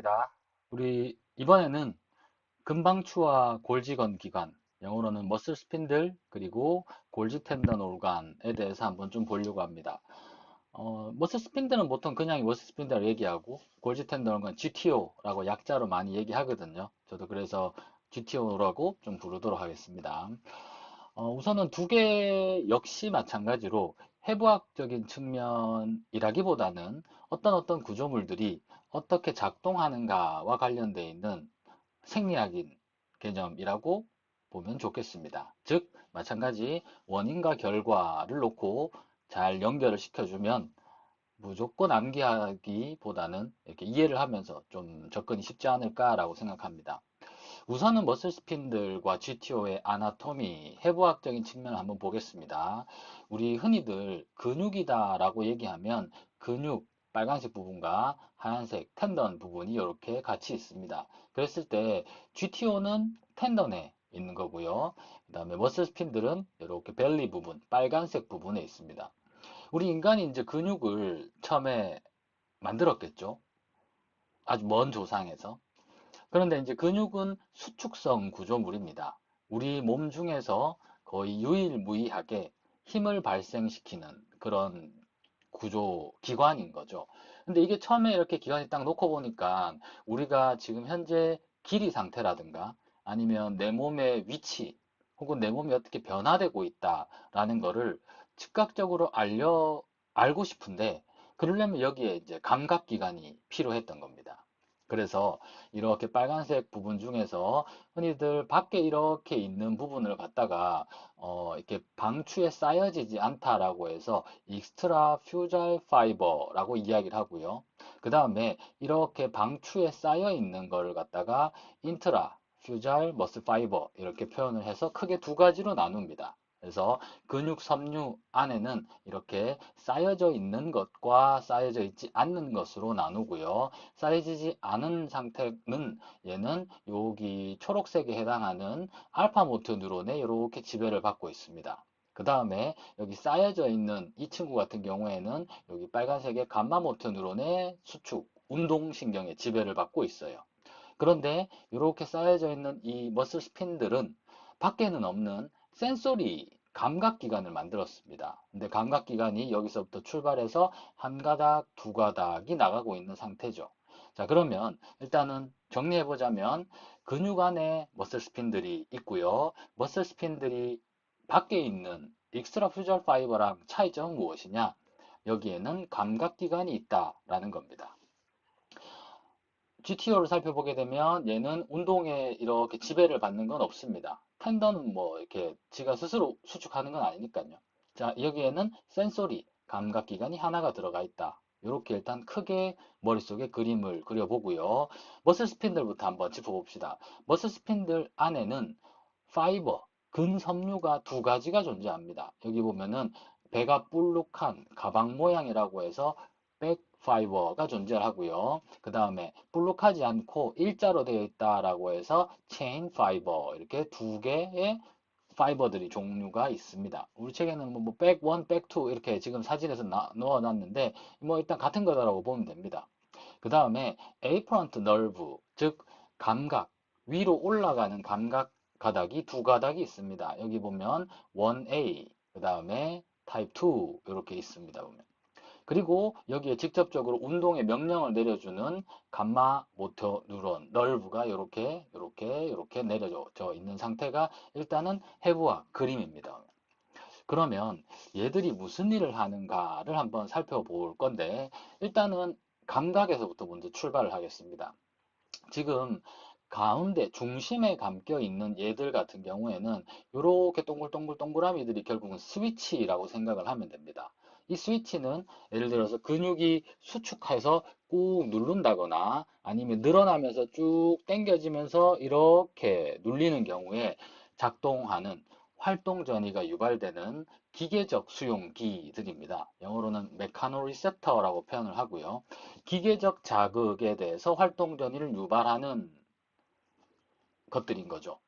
반갑습니다. 우리 이번에는 금방추와 골지건 기관, 영어로는 머슬 스핀들, 그리고 골지 텐던 올간에 대해서 한번 좀 보려고 합니다. 어, 머슬 스핀들은 보통 그냥 머슬 스핀들 얘기하고, 골지 텐던 올간 GTO라고 약자로 많이 얘기하거든요. 저도 그래서 GTO라고 좀 부르도록 하겠습니다. 어, 우선은 두 개 역시 마찬가지로 해부학적인 측면이라기보다는 어떤 어떤 구조물들이 어떻게 작동하는가와 관련되어 있는 생리학인 개념이라고 보면 좋겠습니다. 즉, 마찬가지 원인과 결과를 놓고 잘 연결을 시켜주면 무조건 암기하기보다는 이렇게 이해를 하면서 좀 접근이 쉽지 않을까라고 생각합니다. 우선은 머슬 스핀들과 GTO의 아나토미, 해부학적인 측면을 한번 보겠습니다. 우리 흔히들 근육이다라고 얘기하면 근육, 빨간색 부분과 하얀색 텐던 부분이 이렇게 같이 있습니다. 그랬을 때 GTO는 텐던에 있는 거고요. 그 다음에 머슬 스핀들은 이렇게 벨리 부분, 빨간색 부분에 있습니다. 우리 인간이 이제 근육을 처음에 만들었겠죠. 아주 먼 조상에서. 그런데 이제 근육은 수축성 구조물입니다. 우리 몸 중에서 거의 유일무이하게 힘을 발생시키는 그런 구조 기관인 거죠. 근데 이게 처음에 이렇게 기관이 딱 놓고 보니까 우리가 지금 현재 길이 상태라든가 아니면 내 몸의 위치 혹은 내 몸이 어떻게 변화되고 있다라는 거를 즉각적으로 알려 알고 싶은데 그러려면 여기에 이제 감각 기관이 필요했던 겁니다. 그래서 이렇게 빨간색 부분 중에서 흔히들 밖에 이렇게 있는 부분을 갖다가 어 이렇게 방추에 쌓여지지 않다라고 해서 익스트라 퓨잘 파이버라고 이야기를 하고요. 그 다음에 이렇게 방추에 쌓여 있는 거를 갖다가 인트라 퓨잘 머슬 파이버 이렇게 표현을 해서 크게 두 가지로 나눕니다. 그래서 근육 섬유 안에는 이렇게 쌓여져 있는 것과 쌓여져 있지 않는 것으로 나누고요. 쌓여지지 않은 상태는 얘는 여기 초록색에 해당하는 알파 모터 뉴론에 이렇게 지배를 받고 있습니다. 그 다음에 여기 쌓여져 있는 이 친구 같은 경우에는 여기 빨간색의 감마 모터 뉴론의 수축, 운동신경의 지배를 받고 있어요. 그런데 이렇게 쌓여져 있는 이 머슬 스핀들은 밖에는 없는 센소리 감각기관을 만들었습니다. 근데 감각기관이 여기서부터 출발해서 한 가닥, 두 가닥이 나가고 있는 상태죠. 자, 그러면 일단은 정리해 보자면 근육 안에 머슬 스핀들이 있고요. 머슬 스핀들이 밖에 있는 익스트라 퓨절 파이버랑 차이점은 무엇이냐? 여기에는 감각기관이 있다라는 겁니다. GTO를 살펴보게 되면 얘는 운동에 이렇게 지배를 받는 건 없습니다. 텐던은 뭐 이렇게 지가 스스로 수축하는 건 아니니까요. 자, 여기에는 센소리, 감각기관이 하나가 들어가 있다. 이렇게 일단 크게 머릿속에 그림을 그려보고요. 머슬 스핀들부터 한번 짚어봅시다. 머슬 스핀들 안에는 파이버, 근섬유가 두 가지가 존재합니다. 여기 보면은 배가 볼록한 가방 모양이라고 해서 백 파이버가 존재하고요. 그 다음에 볼록하지 않고 일자로 되어 있다라고 해서 체인 파이버 이렇게 두 개의 파이버들이 종류가 있습니다. 우리 책에는 뭐, 뭐백 1, 백2 이렇게 지금 사진에서 나, 넣어놨는데 뭐 일단 같은 거다라고 보면 됩니다. 그 다음에 에이프런트 널브 즉 감각 위로 올라가는 감각 가닥이 두 가닥이 있습니다. 여기 보면 1A 그 다음에 타입 2 이렇게 있습니다. 보면. 그리고 여기에 직접적으로 운동의 명령을 내려주는 감마 모터 뉴런 널브가 이렇게 이렇게 이렇게 내려져 있는 상태가 일단은 해부학 그림입니다. 그러면 얘들이 무슨 일을 하는가를 한번 살펴볼 건데 일단은 감각에서부터 먼저 출발을 하겠습니다. 지금 가운데 중심에 감겨 있는 얘들 같은 경우에는 이렇게 동글동글 동그라미들이 결국은 스위치라고 생각을 하면 됩니다. 이 스위치는 예를 들어서 근육이 수축해서 꾹 누른다거나 아니면 늘어나면서 쭉 당겨지면서 이렇게 눌리는 경우에 작동하는 활동 전이가 유발되는 기계적 수용기들입니다. 영어로는 메카노 리셉터라고 표현을 하고요. 기계적 자극에 대해서 활동 전이를 유발하는 것들인 거죠.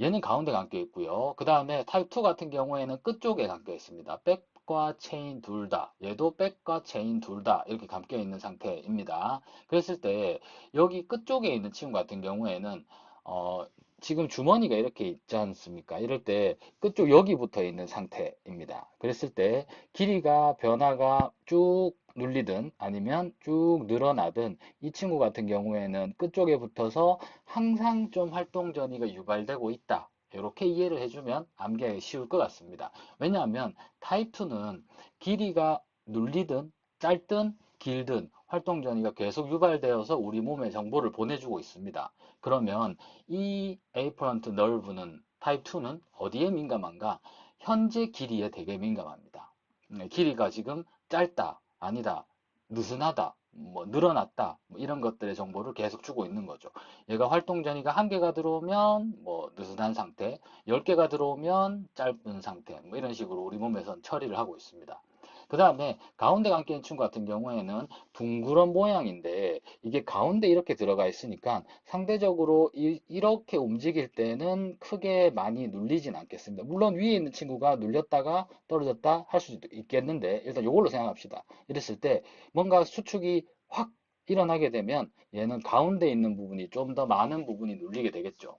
얘는 가운데 감겨 있고요. 그 다음에 타입 2 같은 경우에는 끝쪽에 감겨 있습니다. 백 백과 체인 둘 다, 얘도 백과 체인 둘 다 이렇게 감겨 있는 상태입니다. 그랬을 때 여기 끝쪽에 있는 친구 같은 경우에는 어, 지금 주머니가 이렇게 있지 않습니까? 이럴 때 끝쪽 여기 붙어 있는 상태입니다. 그랬을 때 길이가 변화가 쭉 눌리든 아니면 쭉 늘어나든 이 친구 같은 경우에는 끝쪽에 붙어서 항상 좀 활동 전이가 유발되고 있다. 이렇게 이해를 해주면 암기하기 쉬울 것 같습니다. 왜냐하면 타입 2는 길이가 눌리든 짧든 길든 활동 전이가 계속 유발되어서 우리 몸에 정보를 보내주고 있습니다. 그러면 이 에이퍼런트 널브는 타입 2는 어디에 민감한가? 현재 길이에 되게 민감합니다. 네, 길이가 지금 짧다, 아니다, 느슨하다, 뭐 늘어났다 뭐 이런 것들의 정보를 계속 주고 있는 거죠. 얘가 활동 전이가 한 개가 들어오면 뭐 느슨한 상태, 열 개가 들어오면 짧은 상태 뭐 이런 식으로 우리 몸에선 처리를 하고 있습니다. 그 다음에 가운데 있는 친구 같은 경우에는 둥그런 모양인데 이게 가운데 이렇게 들어가 있으니까 상대적으로 이, 렇게 움직일 때는 크게 많이 눌리진 않겠습니다. 물론 위에 있는 친구가 눌렸다가 떨어졌다 할 수도 있겠는데 일단 이걸로 생각합시다. 이랬을 때 뭔가 수축이 확 일어나게 되면 얘는 가운데 있는 부분이 좀 더 많은 부분이 눌리게 되겠죠.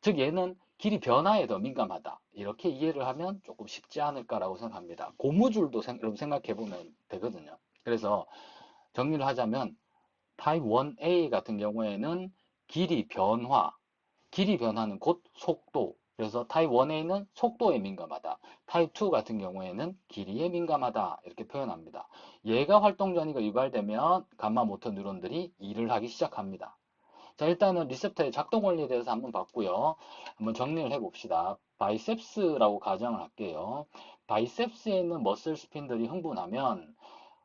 즉 얘는 길이 변화에 더 민감하다. 이렇게 이해를 하면 조금 쉽지 않을까라고 생각합니다. 고무줄도 생각해 보면 되거든요. 그래서 정리를 하자면 타입 1A 같은 경우에는 길이 변화, 길이 변화는 곧 속도. 그래서 타입 1A는 속도에 민감하다. 타입 2 같은 경우에는 길이에 민감하다. 이렇게 표현합니다. 얘가 활동 전이가 유발되면 감마 모터 뉴런들이 일을 하기 시작합니다. 자, 일단은 리셉터의 작동 원리에 대해서 한번 봤고요. 한번 정리를 해봅시다. 바이셉스라고 가정을 할게요. 바이셉스에 있는 머슬 스핀들이 흥분하면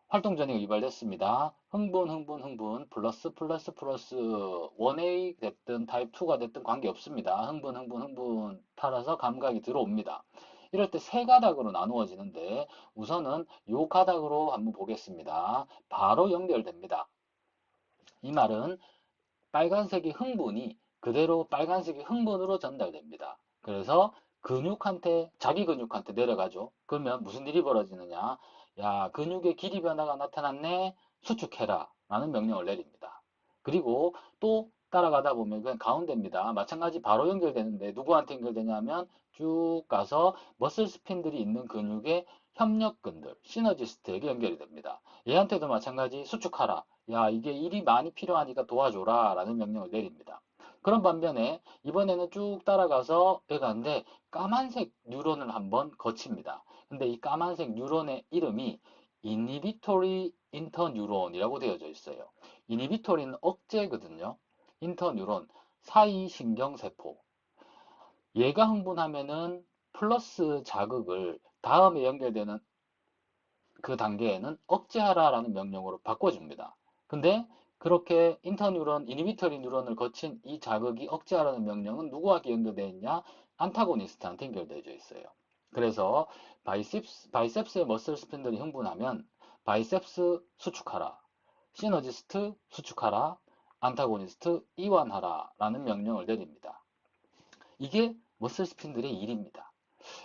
활동 전이가 유발됐습니다. 흥분, 흥분, 흥분, 플러스, 플러스, 플러스, 1A 됐든 타입 2가 됐든 관계없습니다. 흥분, 흥분, 흥분 따라서 감각이 들어옵니다. 이럴 때 세 가닥으로 나누어지는데 우선은 요 가닥으로 한번 보겠습니다. 바로 연결됩니다. 이 말은 빨간색이 흥분이 그대로 빨간색이 흥분으로 전달됩니다. 그래서 근육한테 자기 근육한테 내려가죠. 그러면 무슨 일이 벌어지느냐? 야 근육의 길이 변화가 나타났네. 수축해라 라는 명령을 내립니다. 그리고 또 따라가다 보면 그냥 가운데입니다. 마찬가지 바로 연결되는데 누구한테 연결되냐면 쭉 가서 머슬 스핀들이 있는 근육의 협력근들, 시너지스트에게 연결이 됩니다. 얘한테도 마찬가지 수축하라. 야, 이게 일이 많이 필요하니까 도와줘라. 라는 명령을 내립니다. 그런 반면에 이번에는 쭉 따라가서 여가는데 까만색 뉴런을 한번 거칩니다. 근데 이 까만색 뉴런의 이름이 이니비토리 인터뉴론이라고 되어져 있어요. 이니비토리는 억제거든요. 인터뉴론, 사이 신경세포. 얘가 흥분하면은 플러스 자극을 다음에 연결되는 그 단계에는 억제하라라는 명령으로 바꿔줍니다. 근데 그렇게 인터뉴런, 이니비터리 뉴런을 거친 이 자극이 억제하라는 명령은 누구한테 연결되어 있냐? 안타고니스트한테 연결되어 있어요. 그래서 바이셉스, 바이셉스의 머슬 스핀들이 흥분하면 바이셉스 수축하라, 시너지스트 수축하라, 안타고니스트 이완하라 라는 명령을 내립니다. 이게 머슬 스핀들의 일입니다.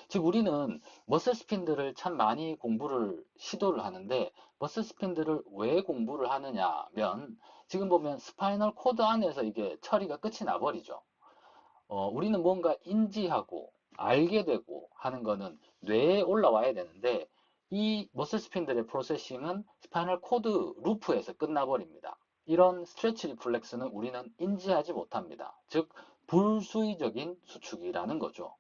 즉 우리는 머슬 스핀들을 참 많이 공부를 시도를 하는데 머슬 스핀들을 왜 공부를 하느냐면 지금 보면 스파이널 코드 안에서 이게 처리가 끝이 나버리죠. 어, 우리는 뭔가 인지하고 알게 되고 하는 거는 뇌에 올라와야 되는데 이 머슬 스핀들의 프로세싱은 스파이널 코드 루프에서 끝나버립니다. 이런 스트레치 리플렉스는 우리는 인지하지 못합니다. 즉 불수의적인 수축이라는 거죠.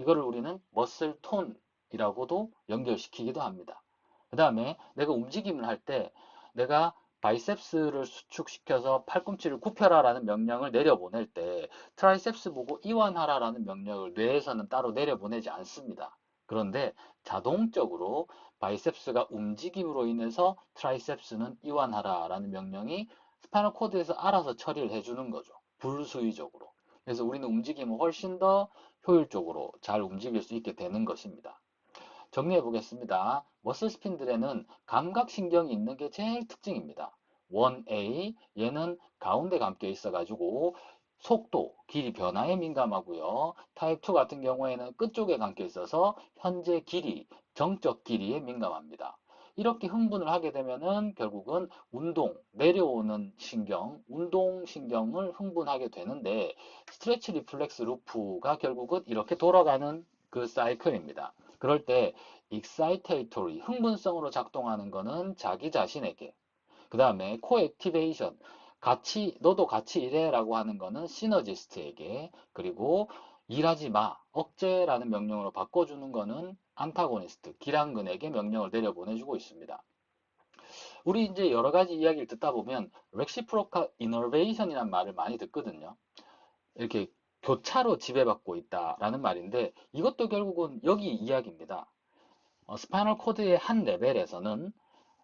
이거를 우리는 머슬 톤이라고도 연결시키기도 합니다. 그 다음에 내가 움직임을 할 때 내가 바이셉스를 수축시켜서 팔꿈치를 굽혀라 라는 명령을 내려보낼 때 트라이셉스 보고 이완하라 라는 명령을 뇌에서는 따로 내려보내지 않습니다. 그런데 자동적으로 바이셉스가 움직임으로 인해서 트라이셉스는 이완하라 라는 명령이 스파이널 코드에서 알아서 처리를 해주는 거죠. 불수의적으로. 그래서 우리는 움직임을 훨씬 더 효율적으로 잘 움직일 수 있게 되는 것입니다. 정리해 보겠습니다. 머슬 스핀들에는 감각신경이 있는 게 제일 특징입니다. 1A 얘는 가운데 감겨 있어 가지고 속도, 길이 변화에 민감하고요. 타입 2 같은 경우에는 끝쪽에 감겨 있어서 현재 길이, 정적 길이에 민감합니다. 이렇게 흥분을 하게 되면은 결국은 운동, 내려오는 신경, 운동 신경을 흥분하게 되는데 스트레치 리플렉스 루프가 결국은 이렇게 돌아가는 그 사이클입니다. 그럴 때 excitatory, 흥분성으로 작동하는 거는 자기 자신에게 그 다음에 코액티베이션, 같이 너도 같이 일해 라고 하는 거는 시너지스트에게 그리고 일하지 마, 억제라는 명령으로 바꿔주는 거는 안타고니스트, 기량근에게 명령을 내려 보내주고 있습니다. 우리 이제 여러 가지 이야기를 듣다 보면 렉시프로칼 이너베이션이라는 말을 많이 듣거든요. 이렇게 교차로 지배받고 있다라는 말인데 이것도 결국은 여기 이야기입니다. 어, 스파이널 코드의 한 레벨에서는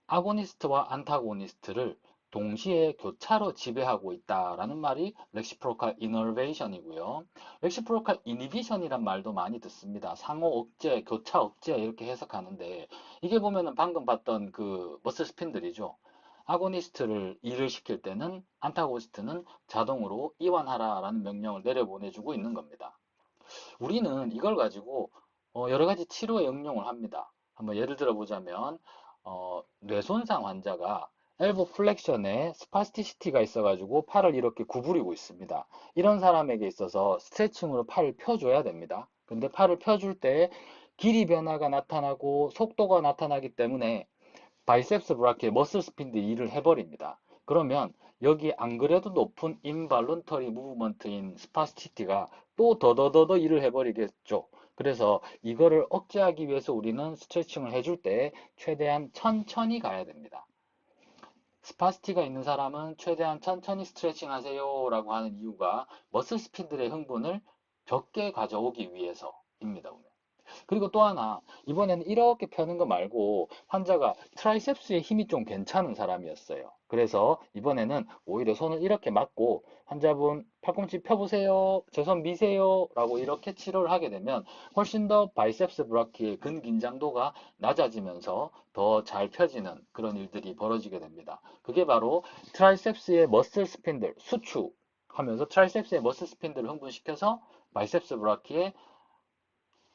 아고니스트와 안타고니스트를 동시에 교차로 지배하고 있다라는 말이 렉시프로칼 이너베이션이고요. 렉시프로칼 이니비션이란 말도 많이 듣습니다. 상호 억제, 교차 억제 이렇게 해석하는데 이게 보면은 방금 봤던 그 머슬 스핀들이죠. 아고니스트를 일을 시킬 때는 안타고니스트는 자동으로 이완하라라는 명령을 내려보내주고 있는 겁니다. 우리는 이걸 가지고 어, 여러 가지 치료에 응용을 합니다. 한번 예를 들어 보자면 어, 뇌손상 환자가 엘보 플렉션에 스파스티시티가 있어가지고 팔을 이렇게 구부리고 있습니다. 이런 사람에게 있어서 스트레칭으로 팔을 펴줘야 됩니다. 근데 팔을 펴줄 때 길이 변화가 나타나고 속도가 나타나기 때문에 바이셉스 브라키의 머슬 스핀드 일을 해버립니다. 그러면 여기 안 그래도 높은 인발론터리 무브먼트인 스파스티티가 또 더더더더 일을 해버리겠죠. 그래서 이거를 억제하기 위해서 우리는 스트레칭을 해줄 때 최대한 천천히 가야 됩니다. 스파스티가 있는 사람은 최대한 천천히 스트레칭 하세요 라고 하는 이유가 머슬 스피드의 흥분을 적게 가져오기 위해서입니다. 그리고 또 하나 이번에는 이렇게 펴는 거 말고 환자가 트라이셉스의 힘이 좀 괜찮은 사람이었어요. 그래서 이번에는 오히려 손을 이렇게 맞고 환자분 팔꿈치 펴보세요. 저손 미세요. 라고 이렇게 치료를 하게 되면 훨씬 더 바이셉스 브라키의 근긴장도가 낮아지면서 더 잘 펴지는 그런 일들이 벌어지게 됩니다. 그게 바로 트라이셉스의 머슬 스핀들 수축 하면서 트라이셉스의 머슬 스핀들을 흥분시켜서 바이셉스 브라키의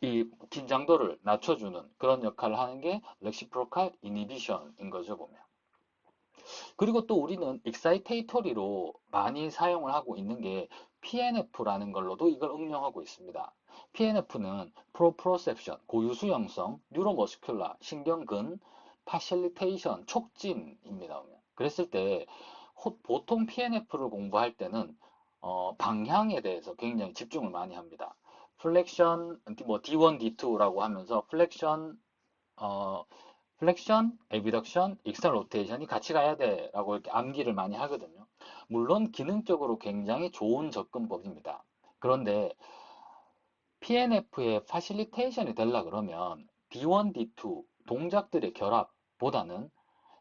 이 긴장도를 낮춰주는 그런 역할을 하는 게 렉시프로칼 이니비션인 거죠 보면. 그리고 또 우리는 익사이테이터리로 많이 사용을 하고 있는 게 PNF라는 걸로도 이걸 응용하고 있습니다. PNF는 프로프로셉션, 고유수용성, 뉴로머스큘라, 신경근, 파실리테이션, 촉진입니다. 그랬을 때 보통 PNF를 공부할 때는 어, 방향에 대해서 굉장히 집중을 많이 합니다. 플렉션, 뭐 D1, D2라고 하면서 플렉션, 어, 플렉션, 에비덕션, 익스턴 로테이션이 같이 가야 돼 라고 이렇게 암기를 많이 하거든요. 물론 기능적으로 굉장히 좋은 접근법입니다. 그런데 PNF의 파실리테이션이 되려 그러면 D1, D2 동작들의 결합보다는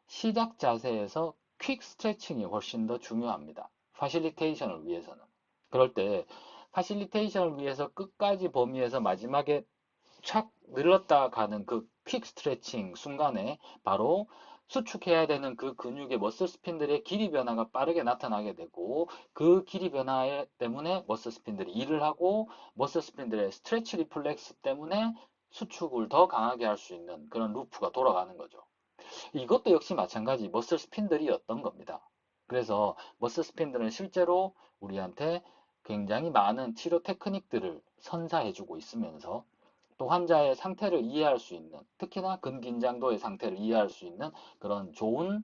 시작 자세에서 퀵 스트레칭이 훨씬 더 중요합니다. 파실리테이션을 위해서는. 그럴 때 파실리테이션을 위해서 끝까지 범위에서 마지막에 착 늘었다 가는 그 퀵 스트레칭 순간에 바로 수축해야 되는 그 근육의 머슬 스핀들의 길이 변화가 빠르게 나타나게 되고 그 길이 변화 때문에 머슬 스핀들이 일을 하고 머슬 스핀들의 스트레치 리플렉스 때문에 수축을 더 강하게 할 수 있는 그런 루프가 돌아가는 거죠. 이것도 역시 마찬가지 머슬 스핀들이었던 겁니다. 그래서 머슬 스핀들은 실제로 우리한테 굉장히 많은 치료 테크닉들을 선사해주고 있으면서 또 환자의 상태를 이해할 수 있는 특히나 근긴장도의 상태를 이해할 수 있는 그런 좋은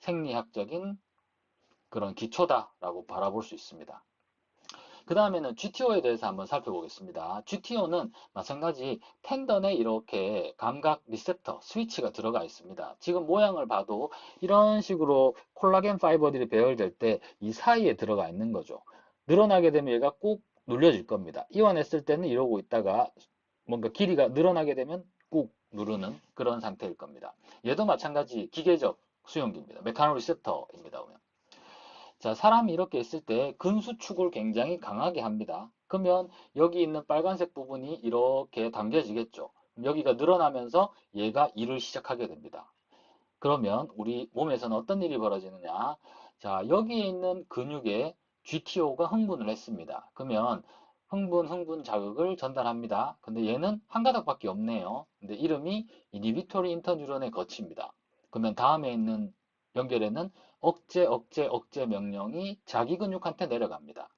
생리학적인 그런 기초다라고 바라볼 수 있습니다. 그 다음에는 GTO에 대해서 한번 살펴보겠습니다. GTO는 마찬가지 텐던에 이렇게 감각 리셉터 스위치가 들어가 있습니다. 지금 모양을 봐도 이런 식으로 콜라겐 파이버들이 배열될 때 이 사이에 들어가 있는 거죠. 늘어나게 되면 얘가 꾹 눌려질 겁니다. 이완했을 때는 이러고 있다가 뭔가 길이가 늘어나게 되면 꾹 누르는 그런 상태일 겁니다. 얘도 마찬가지 기계적 수용기입니다. 메카노 리셉터입니다. 보면. 자, 사람이 이렇게 있을 때 근수축을 굉장히 강하게 합니다. 그러면 여기 있는 빨간색 부분이 이렇게 당겨지겠죠. 여기가 늘어나면서 얘가 일을 시작하게 됩니다. 그러면 우리 몸에서는 어떤 일이 벌어지느냐? 자, 여기에 있는 근육의 GTO가 흥분을 했습니다. 그러면 흥분, 흥분 자극을 전달합니다. 근데 얘는 한 가닥밖에 없네요. 근데 이름이 이니비토리 인터뉴런에 거칩니다. 그러면 다음에 있는 연결에는 억제, 억제, 억제 명령이 자기 근육한테 내려갑니다.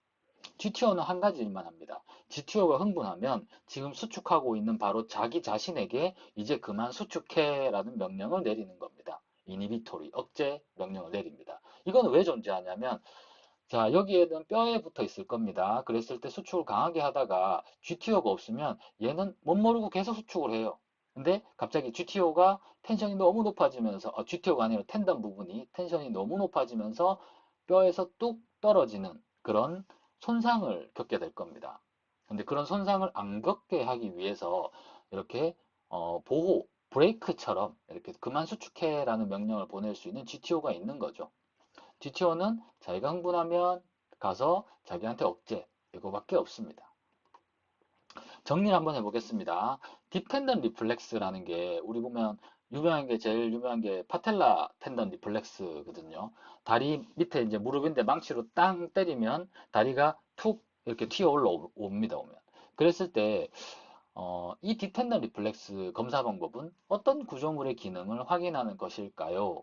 GTO는 한 가지 일만 합니다. GTO가 흥분하면 지금 수축하고 있는 바로 자기 자신에게 이제 그만 수축해라는 명령을 내리는 겁니다. 이니비토리, 억제 명령을 내립니다. 이거는 왜 존재하냐면 자, 여기에는 뼈에 붙어 있을 겁니다. 그랬을 때 수축을 강하게 하다가 GTO가 없으면 얘는 못 모르고 계속 수축을 해요. 근데 갑자기 GTO가 텐션이 너무 높아지면서, 어, GTO가 아니라 텐던 부분이 텐션이 너무 높아지면서 뼈에서 뚝 떨어지는 그런 손상을 겪게 될 겁니다. 근데 그런 손상을 안 겪게 하기 위해서 이렇게 어, 보호, 브레이크처럼 이렇게 그만 수축해라는 명령을 보낼 수 있는 GTO가 있는 거죠. GTO는 자기가 흥분하면 가서 자기한테 억제 이거밖에 없습니다. 정리를 한번 해보겠습니다. 디펜던 리플렉스라는 게 우리 보면 유명한 게 제일 유명한 게 파텔라 텐던 리플렉스거든요. 다리 밑에 이제 무릎인데 망치로 땅 때리면 다리가 툭 이렇게 튀어 올라옵니다. 오면 그랬을 때 어, 이 디텐던 리플렉스 검사 방법은 어떤 구조물의 기능을 확인하는 것일까요?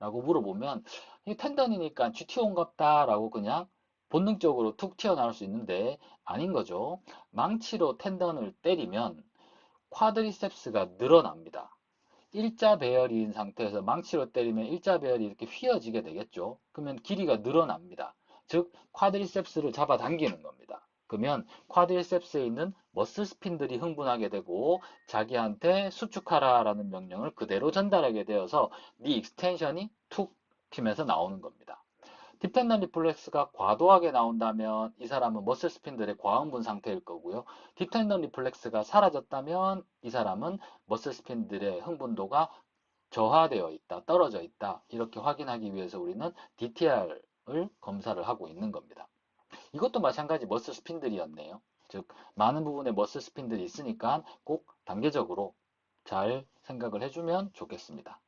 라고 물어보면 이 텐던이니까 GTO인갑다 라고 그냥 본능적으로 툭 튀어나올 수 있는데 아닌 거죠. 망치로 텐던을 때리면 쿼드리셉스가 늘어납니다. 일자 배열인 상태에서 망치로 때리면 일자 배열이 이렇게 휘어지게 되겠죠. 그러면 길이가 늘어납니다. 즉 쿼드리셉스를 잡아당기는 겁니다. 그러면 쿼드리셉스에 있는 머슬 스핀들이 흥분하게 되고 자기한테 수축하라 라는 명령을 그대로 전달하게 되어서 네 익스텐션이 툭 튀면서 나오는 겁니다. 디펜던 리플렉스가 과도하게 나온다면 이 사람은 머슬 스핀들의 과흥분 상태일 거고요. 디펜던 리플렉스가 사라졌다면 이 사람은 머슬 스핀들의 흥분도가 저하되어 있다, 떨어져 있다 이렇게 확인하기 위해서 우리는 DTR을 검사를 하고 있는 겁니다. 이것도 마찬가지 머슬 스핀들이었네요. 즉 많은 부분에 머슬 스핀들이 있으니까 꼭 단계적으로 잘 생각을 해주면 좋겠습니다.